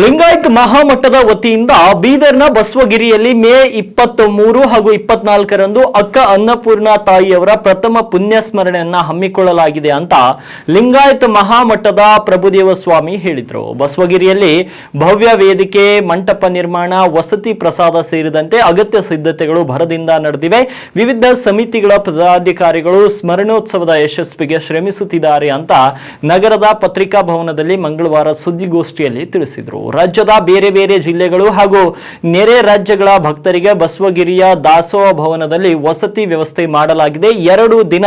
ಲಿಂಗಾಯತ್ ಮಹಾಮಠದ ವತಿಯಿಂದ ಬೀದರ್ನ ಬಸವಗಿರಿಯಲ್ಲಿ ಮೇ ಇಪ್ಪತ್ತ್ ಮೂರು ಹಾಗೂ ಇಪ್ಪತ್ನಾಲ್ಕರಂದು ಅಕ್ಕ ಅನ್ನಪೂರ್ಣ ತಾಯಿಯವರ ಪ್ರಥಮ ಪುಣ್ಯ ಸ್ಮರಣೆಯನ್ನ ಹಮ್ಮಿಕೊಳ್ಳಲಾಗಿದೆ ಅಂತ ಲಿಂಗಾಯತ್ ಮಹಾಮಠದ ಪ್ರಭುದೇವ ಸ್ವಾಮಿ ಹೇಳಿದರು. ಬಸವಗಿರಿಯಲ್ಲಿ ಭವ್ಯ ವೇದಿಕೆ, ಮಂಟಪ ನಿರ್ಮಾಣ, ವಸತಿ ಪ್ರಸಾದ ಸೇರಿದಂತೆ ಅಗತ್ಯ ಸಿದ್ಧತೆಗಳು ಭರದಿಂದ ನಡೆದಿವೆ. ವಿವಿಧ ಸಮಿತಿಗಳ ಪದಾಧಿಕಾರಿಗಳು ಸ್ಮರಣೋತ್ಸವದ ಯಶಸ್ವಿಗೆ ಶ್ರಮಿಸುತ್ತಿದ್ದಾರೆ ಅಂತ ನಗರದ ಪತ್ರಿಕಾ ಭವನದಲ್ಲಿ ಮಂಗಳವಾರ ಸುದ್ದಿಗೋಷ್ಠಿಯಲ್ಲಿ ತಿಳಿಸಿದರು. ರಾಜ್ಯದ ಬೇರೆ ಬೇರೆ ಜಿಲ್ಲೆಗಳು ಹಾಗೂ ನೆರೆ ರಾಜ್ಯಗಳ ಭಕ್ತರಿಗೆ ಬಸವಗಿರಿಯ ದಾಸೋಹ ಭವನದಲ್ಲಿ ವಸತಿ ವ್ಯವಸ್ಥೆ ಮಾಡಲಾಗಿದೆ. ಎರಡು ದಿನ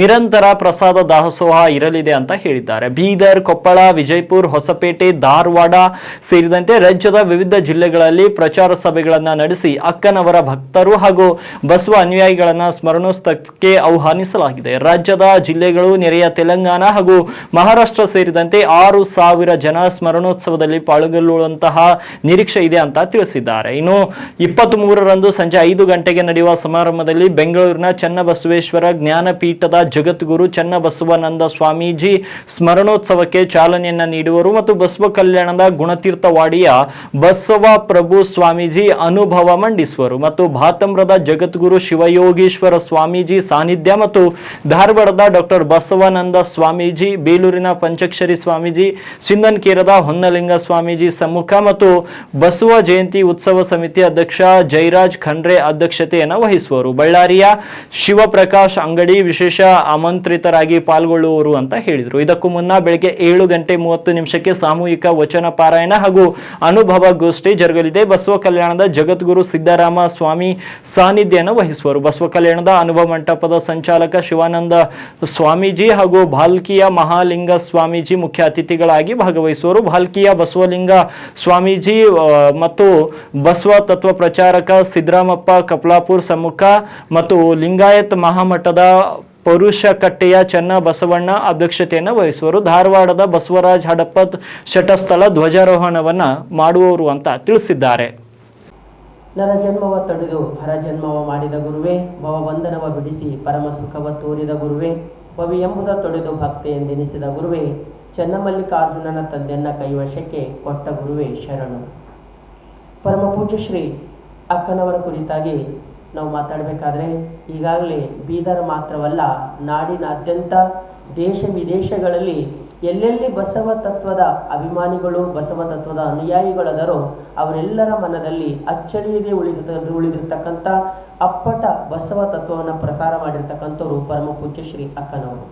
ನಿರಂತರ ಪ್ರಸಾದ ದಾಸೋಹ ಇರಲಿದೆ ಅಂತ ಹೇಳಿದ್ದಾರೆ. ಬೀದರ್, ಕೊಪ್ಪಳ, ವಿಜಯಪುರ, ಹೊಸಪೇಟೆ, ಧಾರವಾಡ ಸೇರಿದಂತೆ ರಾಜ್ಯದ ವಿವಿಧ ಜಿಲ್ಲೆಗಳಲ್ಲಿ ಪ್ರಚಾರ ಸಭೆಗಳನ್ನು ನಡೆಸಿ ಅಕ್ಕನವರ ಭಕ್ತರು ಹಾಗೂ ಬಸವ ಅನುಯಾಯಿಗಳನ್ನ ಸ್ಮರಣೋತ್ಸವಕ್ಕೆ ಆಹ್ವಾನಿಸಲಾಗಿದೆ. ರಾಜ್ಯದ ಜಿಲ್ಲೆಗಳು ನೆರೆಯ ತೆಲಂಗಾಣ ಹಾಗೂ ಮಹಾರಾಷ್ಟ್ರ ಸೇರಿದಂತೆ ಆರು ಸಾವಿರ ಜನ ಸ್ಮರಣೋತ್ಸವದಲ್ಲಿ ಪಾಲ್ಗೊಳ್ಳುವಂತಹ ನಿರೀಕ್ಷೆ ಇದೆ ಅಂತ ತಿಳಿಸಿದ್ದಾರೆ. ಇನ್ನು ಇಪ್ಪತ್ತ್ ಮೂರರಂದು ಸಂಜೆ ಐದು ಗಂಟೆಗೆ ನಡೆಯುವ ಸಮಾರಂಭದಲ್ಲಿ ಬೆಂಗಳೂರಿನ ಚನ್ನಬಸವೇಶ್ವರ ಜ್ಞಾನಪೀಠದ ಜಗದ್ಗುರು ಚನ್ನಬಸವಾನಂದ ಸ್ವಾಮೀಜಿ ಸ್ಮರಣೋತ್ಸವಕ್ಕೆ ಚಾಲನೆಯನ್ನ ನೀಡುವರು ಮತ್ತು ಬಸವ ಕಲ್ಯಾಣದ ಗುಣತೀರ್ಥವಾಡಿಯ ಬಸವ ಪ್ರಭು ಸ್ವಾಮೀಜಿ ಅನುಭವ ಮಂಡಿಸುವರು. ಮತ್ತು ಭಾತಮ್ರದ ಜಗದ್ಗುರು ಶಿವಯೋಗೀಶ್ವರ ಸ್ವಾಮೀಜಿ ಸಾನ್ನಿಧ್ಯ ಮತ್ತು ಧಾರವಾಡದ ಡಾಕ್ಟರ್ ಬಸವಾನಂದ ಸ್ವಾಮೀಜಿ, ಬೇಲೂರಿನ ಪಂಚಕ್ಷರಿ ಸ್ವಾಮೀಜಿ, ಸಿಂಧನ್ಕೇರದ ಹೊನ್ನಲಿಂಗ ಸ್ವಾಮೀಜಿ ಸಮ್ಮುಖ ಮತ್ತು ಬಸವ ಜಯಂತಿ ಉತ್ಸವ ಸಮಿತಿ ಅಧ್ಯಕ್ಷ ಜೈರಾಜ್ ಖಂಡ್ರೆ ಅಧ್ಯಕ್ಷತೆಯನ್ನು ವಹಿಸುವರು. ಬಳ್ಳಾರಿಯ ಶಿವಪ್ರಕಾಶ್ ಅಂಗಡಿ ವಿಶೇಷ ಆಮಂತ್ರಿತರಾಗಿ ಪಾಲ್ಗೊಳ್ಳುವರು ಅಂತ ಹೇಳಿದರು. ಇದಕ್ಕೂ ಮುನ್ನ ಬೆಳಗ್ಗೆ ಏಳು ಗಂಟೆ ಮೂವತ್ತು ನಿಮಿಷಕ್ಕೆ ಸಾಮೂಹಿಕ ವಚನ ಪಾರಾಯಣ ಹಾಗೂ ಅನುಭವ ಗೋಷ್ಠಿ ಜರುಗಲಿದೆ. ಬಸವ ಕಲ್ಯಾಣದ ಜಗದ್ಗುರು ಸಿದ್ದರಾಮ ಸ್ವಾಮಿ ಸಾನ್ನಿಧ್ಯವನ್ನು ವಹಿಸುವರು. ಬಸವ ಕಲ್ಯಾಣದ ಅನುಭವ ಮಂಟಪದ ಸಂಚಾಲಕ ಶಿವಾನಂದ ಸ್ವಾಮೀಜಿ ಹಾಗೂ ಭಾಲ್ಕಿಯ ಮಹಾಲಿಂಗ ಸ್ವಾಮೀಜಿ ಮುಖ್ಯ ಅತಿಥಿಗಳಾಗಿ ಭಾಗವಹಿಸುವರು. ಭಾಲ್ಕಿಯ ಬಸವಲಿಂಗ ಸ್ವಾಮೀಜಿ ಆ, ಮತ್ತು ಬಸವ ತತ್ವ ಪ್ರಚಾರಕ ಸಿದ್ದರಾಮಪ್ಪ ಕಪ್ಲಾಪುರ್ ಸಮ್ಮುಖ ಮತ್ತು ಲಿಂಗಾಯತ್ ಮಹಾಮಠದ ಪರುಷಕಟ್ಟೆಯ ಚೆನ್ನ ಬಸವಣ್ಣ ಅಧ್ಯಕ್ಷತೆಯನ್ನು ವಹಿಸುವರು. ಧಾರವಾಡದ ಬಸವರಾಜ್ ಹಡಪತ್ ಶಟಸ್ಥಳ ಧ್ವಜಾರೋಹಣವನ್ನ ಮಾಡುವವರು ಅಂತ ತಿಳಿಸಿದ್ದಾರೆ. ನರಜನ್ಮವ ತಡೆದು ಹರಜನ್ಮವ ಮಾಡಿದ ಗುರುವೇ ಭವಬಂಧನವ ಬಿಡಿಸಿ ಪರಮ ಸುಖವ ತೋರಿದ ಗುರುವೇ ಭವಿ ಎಂಬುದ ತೊಡೆದು ಭಕ್ತಿಯೆಂದೆನಿಸಿದ ಗುರುವೇ ಚನ್ನಮಲ್ಲಿಕಾರ್ಜುನನ ತಂದೆಯನ್ನ ಕೈವಶಕ್ಕೆ ಕೊಟ್ಟ ಗುರುವೇ ಶರಣು. ಪರಮ ಪೂಜ್ಯ ಶ್ರೀ ಅಕ್ಕನವರ ಕುರಿತಾಗಿ ನಾವು ಮಾತಾಡಬೇಕಾದ್ರೆ ಈಗಾಗಲೇ ಬೀದರ್ ಮಾತ್ರವಲ್ಲ, ನಾಡಿನಾದ್ಯಂತ ದೇಶ ವಿದೇಶಗಳಲ್ಲಿ ಎಲ್ಲೆಲ್ಲಿ ಬಸವ ತತ್ವದ ಅಭಿಮಾನಿಗಳು, ಬಸವ ತತ್ವದ ಅನುಯಾಯಿಗಳದರೋ ಅವರೆಲ್ಲರ ಮನದಲ್ಲಿ ಅಚ್ಚಳಿಯದೆ ಉಳಿದ, ಉಳಿದಿರ್ತಕ್ಕಂಥ ಅಪ್ಪಟ ಬಸವ ತತ್ವವನ್ನು ಪ್ರಸಾರ ಮಾಡಿರ್ತಕ್ಕಂಥವ್ರು ಪರಮ ಪೂಜ್ಯ ಶ್ರೀ ಅಕ್ಕನವರು.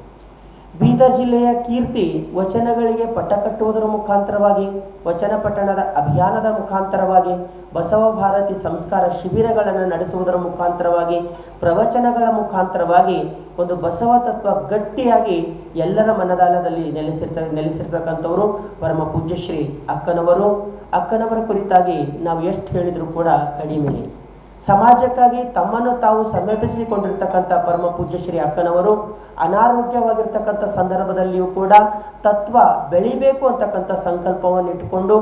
ಬೀದರ್ ಜಿಲ್ಲೆಯ ಕೀರ್ತಿ ವಚನಗಳಿಗೆ ಪಟ್ಟ ಕಟ್ಟುವುದರ ಮುಖಾಂತರವಾಗಿ, ವಚನ ಪಠಣದ ಅಭಿಯಾನದ ಮುಖಾಂತರವಾಗಿ, ಬಸವ ಭಾರತಿ ಸಂಸ್ಕಾರ ಶಿಬಿರಗಳನ್ನು ನಡೆಸುವುದರ ಮುಖಾಂತರವಾಗಿ, ಪ್ರವಚನಗಳ ಮುಖಾಂತರವಾಗಿ ಒಂದು ಬಸವ ತತ್ವ ಗಟ್ಟಿಯಾಗಿ ಎಲ್ಲರ ಮನದಾಳದಲ್ಲಿ ನೆಲೆಸಿರ್ತ, ನೆಲೆಸಿರ್ತಕ್ಕಂಥವರು ಪರಮ ಪೂಜ್ಯಶ್ರೀ ಅಕ್ಕನವರು. ಅಕ್ಕನವರ ಕುರಿತಾಗಿ ನಾವು ಎಷ್ಟು ಹೇಳಿದರೂ ಕೂಡ ಕಡಿಮೆ ಸಮಾಜಕ್ಕಾಗಿ ತಮ್ಮನ್ನು ತಾವು ಸಮೀಪಿಸಿಕೊಂಡಿರ್ತಕ್ಕಂಥ ಪರಮ ಪೂಜ್ಯ ಶ್ರೀ ಅಕ್ಕನವರು ಅನಾರೋಗ್ಯವಾಗಿರ್ತಕ್ಕಂಥ ಸಂದರ್ಭದಲ್ಲಿಯೂ ಕೂಡ ತತ್ವ ಬೆಳಿಬೇಕು ಅಂತಕ್ಕಂಥ ಸಂಕಲ್ಪವನ್ನು ಇಟ್ಟುಕೊಂಡು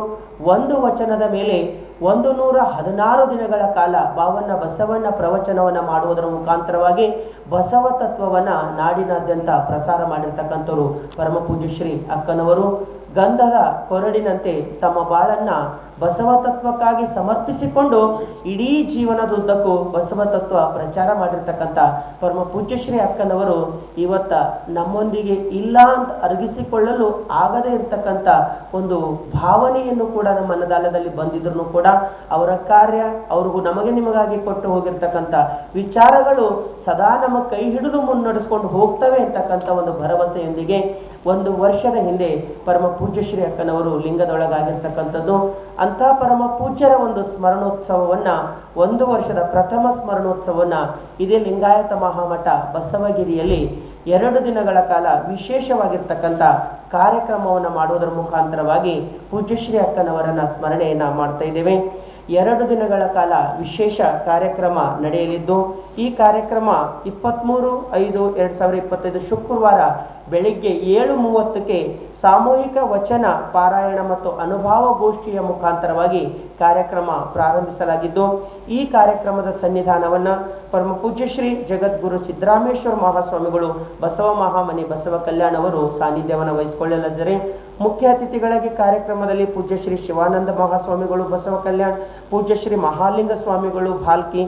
ಒಂದು ವಚನದ ಮೇಲೆ ಒಂದು ನೂರ ಹದಿನಾರು ದಿನಗಳ ಕಾಲ ಬಾವಣ್ಣ ಬಸವಣ್ಣ ಪ್ರವಚನವನ್ನು ಮಾಡುವುದರ ಮುಖಾಂತರವಾಗಿ ಬಸವ ತತ್ವವನ್ನ ನಾಡಿನಾದ್ಯಂತ ಪ್ರಸಾರ ಮಾಡಿರ್ತಕ್ಕಂಥವರು ಪರಮ ಪೂಜ್ಯ ಶ್ರೀ ಅಕ್ಕನವರು. ಗಂಧದ ಕೊರಡಿನಂತೆ ತಮ್ಮ ಬಾಳನ್ನ ಬಸವ ತತ್ವಕ್ಕಾಗಿ ಸಮರ್ಪಿಸಿಕೊಂಡು ಇಡೀ ಜೀವನದುದ್ದಕ್ಕೂ ಬಸವ ತತ್ವ ಪ್ರಚಾರ ಮಾಡಿರ್ತಕ್ಕಂಥ ಪರಮ ಪೂಜ್ಯಶ್ರೀ ಅಕ್ಕನವರು ಇವತ್ತ ನಮ್ಮೊಂದಿಗೆ ಇಲ್ಲ ಅಂತ ಅರಗಿಸಿಕೊಳ್ಳಲು ಆಗದೇ ಇರತಕ್ಕಂಥ ಒಂದು ಭಾವನೆಯನ್ನು ಕೂಡ ನಮ್ಮ ಮನದಾಳದಲ್ಲಿ ಬಂದಿದ್ರು ಕೂಡ ಅವರ ಕಾರ್ಯ ಅವ್ರಿಗೂ ನಮಗೆ ನಿಮಗಾಗಿ ಕೊಟ್ಟು ಹೋಗಿರ್ತಕ್ಕಂಥ ವಿಚಾರಗಳು ಸದಾ ನಮ್ಮ ಕೈ ಹಿಡಿದು ಮುನ್ನಡೆಸ್ಕೊಂಡು ಹೋಗ್ತವೆ ಅಂತಕ್ಕಂಥ ಒಂದು ಭರವಸೆಯೊಂದಿಗೆ ಒಂದು ವರ್ಷದ ಹಿಂದೆ ಪರಮ ಪೂಜ್ಯ ಶ್ರೀ ಅಕ್ಕನವರು ಲಿಂಗದೊಳಗಾಗಿರ್ತಕ್ಕಂಥದ್ದು. ಅಂತಹ ಪರಮ ಪೂಜ್ಯರ ಒಂದು ಸ್ಮರಣೋತ್ಸವವನ್ನ, ಒಂದು ವರ್ಷದ ಪ್ರಥಮ ಸ್ಮರಣೋತ್ಸವವನ್ನ ಇದೇ ಲಿಂಗಾಯತ ಮಹಾಮಠ ಬಸವಗಿರಿಯಲ್ಲಿ ಎರಡು ದಿನಗಳ ಕಾಲ ವಿಶೇಷವಾಗಿರ್ತಕ್ಕಂಥ ಕಾರ್ಯಕ್ರಮವನ್ನು ಮಾಡುವುದರ ಮುಖಾಂತರವಾಗಿ ಪೂಜ್ಯಶ್ರೀ ಅಕ್ಕನವರನ್ನ ಸ್ಮರಣೆಯನ್ನ ಮಾಡ್ತಾ ಇದ್ದೇವೆ. ಎರಡು ದಿನಗಳ ಕಾಲ ವಿಶೇಷ ಕಾರ್ಯಕ್ರಮ ನಡೆಯಲಿದ್ದು, ಈ ಕಾರ್ಯಕ್ರಮ ಇಪ್ಪತ್ತ್ಮೂರು ಐದು, ಎರಡು ಸಾವಿರದ ಇಪ್ಪತ್ತೈದು ಶುಕ್ರವಾರ ಬೆಳಿಗ್ಗೆ ಏಳು ಮೂವತ್ತಕ್ಕೆ ಸಾಮೂಹಿಕ ವಚನ ಪಾರಾಯಣ ಮತ್ತು ಅನುಭವ ಗೋಷ್ಠಿಯ ಮುಖಾಂತರವಾಗಿ ಕಾರ್ಯಕ್ರಮ ಪ್ರಾರಂಭಿಸಲಾಗಿದ್ದು, ಈ ಕಾರ್ಯಕ್ರಮದ ಸನ್ನಿಧಾನವನ್ನು ಪರಮ ಪೂಜ್ಯ ಶ್ರೀ ಜಗದ್ಗುರು ಸಿದ್ದರಾಮೇಶ್ವರ ಮಹಾಸ್ವಾಮಿಗಳು ಬಸವ ಮಹಾಮನಿ ಬಸವ ಕಲ್ಯಾಣವರು ಸಾನ್ನಿಧ್ಯವನ್ನು ವಹಿಸಿಕೊಳ್ಳಲಿದ್ದಾರೆ. ಮುಖ್ಯ ಅತಿಥಿಗಳಾಗಿ ಕಾರ್ಯಕ್ರಮದಲ್ಲಿ ಪೂಜ್ಯ ಶ್ರೀ ಶಿವಾನಂದ ಮಹಾಸ್ವಾಮಿಗಳು ಬಸವ ಕಲ್ಯಾಣ್ ಪೂಜ್ಯ ಶ್ರೀ ಮಹಾಲಿಂಗ ಸ್ವಾಮಿಗಳು ಭಾಲ್ಕಿ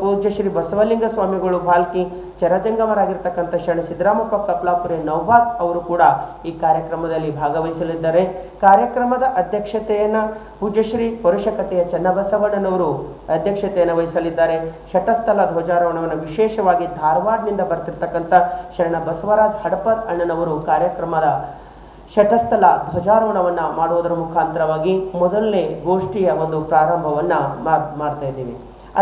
ಪೂಜ್ಯ ಶ್ರೀ ಬಸವಲಿಂಗ ಸ್ವಾಮಿಗಳು ಭಾಲ್ಕಿ, ಚರಜಂಗಮರಾಗಿರ್ತಕ್ಕಂಥ ಶರಣ ಸಿದ್ದರಾಮಪ್ಪ ಕಪ್ಲಾಪುರಿ ನೌಬಾದ್ ಅವರು ಕೂಡ ಈ ಕಾರ್ಯಕ್ರಮದಲ್ಲಿ ಭಾಗವಹಿಸಲಿದ್ದಾರೆ. ಕಾರ್ಯಕ್ರಮದ ಅಧ್ಯಕ್ಷತೆಯನ್ನ ಪೂಜ್ಯಶ್ರೀ ಪುರುಷಕತೆಯ ಚನ್ನಬಸವಣ್ಣನವರು ಅಧ್ಯಕ್ಷತೆಯನ್ನು ವಹಿಸಲಿದ್ದಾರೆ. ಶಟಸ್ಥಲ ಧ್ವಜಾರೋಹಣವನ್ನು ವಿಶೇಷವಾಗಿ ಧಾರವಾಡದಿಂದ ಬರ್ತಿರ್ತಕ್ಕಂಥ ಶರಣ ಬಸವರಾಜ್ ಹಡಪದ್ ಅಣ್ಣನವರು ಕಾರ್ಯಕ್ರಮದ ಶಟಸ್ಥಲ ಧ್ವಜಾರೋಹಣವನ್ನ ಮಾಡುವುದರ ಮುಖಾಂತರವಾಗಿ ಮೊದಲನೇ ಗೋಷ್ಠಿಯ ಒಂದು ಪ್ರಾರಂಭವನ್ನ ಮಾಡ್- ಮಾಡ್ತಾ ಇದ್ದೀವಿ.